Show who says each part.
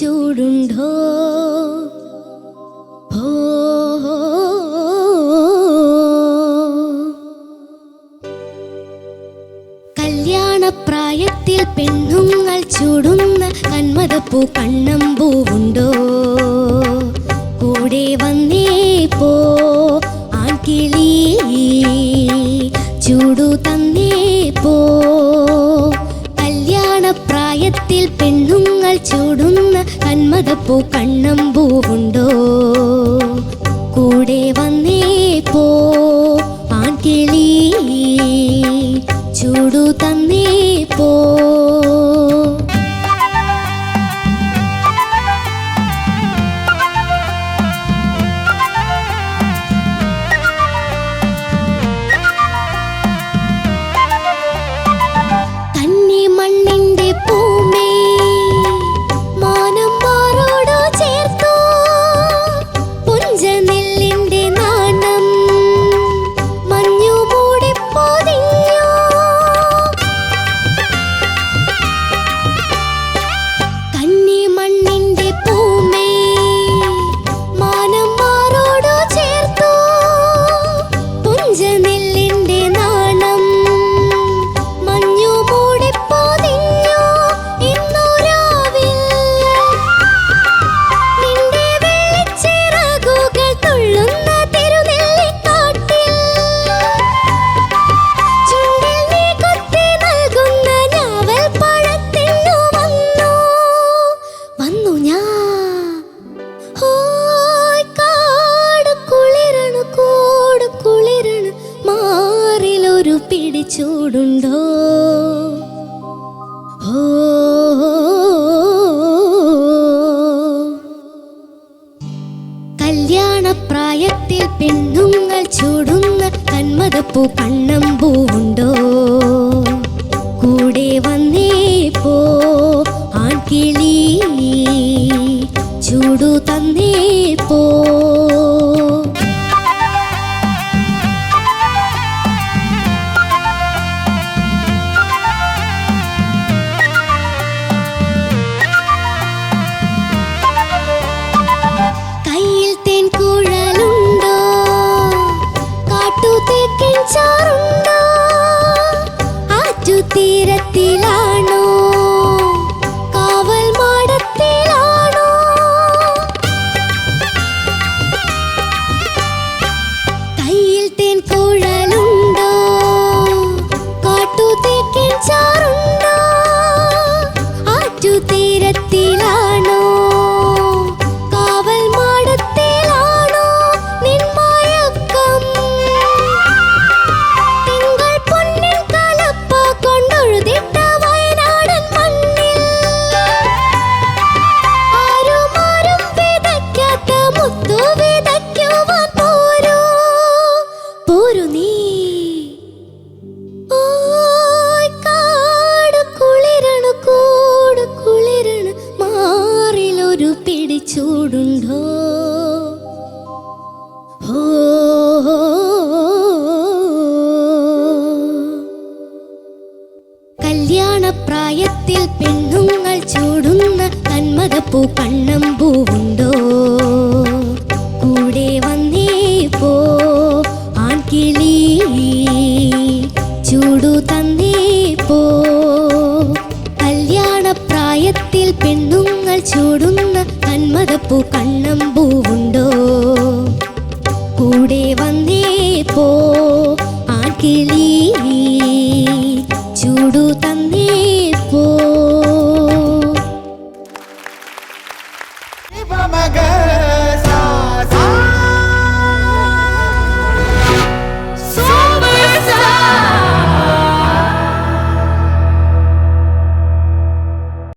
Speaker 1: പിടിച്ചൂടുണ്ടോ ഹോ കല്യാണപ്രായത്തിൽ പെണ്ണുങ്ങൾ ചൂടുന്ന കന്മതപ്പൂ കണ്ണമ്പൂവുണ്ടോ? കൂടെ വന്നേ പോ. പെണ്ണുങ്ങൾ ചൂടുന്ന കന്മതപ്പൂ കണ്ണമ്പൂവുണ്ടോ? കൂടെ വന്നേ പോ. പിടിച്ചൂടുണ്ടോ? ഹോ കല്യാണപ്രായത്തിൽ പെണ്ണുങ്ങൾ ചൂടുന്ന കന്മതപ്പൂ കണ്ണമ്പൂവുണ്ടോ കൂടെ വന്നേ പോ ആൺകിളി ചൂടു തന്നേ പോ. മാറിലൊരു പിടിച്ചൂടുണ്ടോ കല്യാണ കല്യാണപ്രായത്തിൽ പെണ്ണുങ്ങൾ ചൂടുന്ന കന്മകപ്പൂ കണ്ണം പൂവുണ്ടോ കൂടെ വന്നേ പോ ആൺകിളി ചൂടു തന്നേ പോ. കല്യാണപ്രായത്തിൽ പെണ്ണുങ്ങൾ ചൂടുന്ന കന്മതപ്പൂ കണ്ണമ്പൂവുണ്ടോ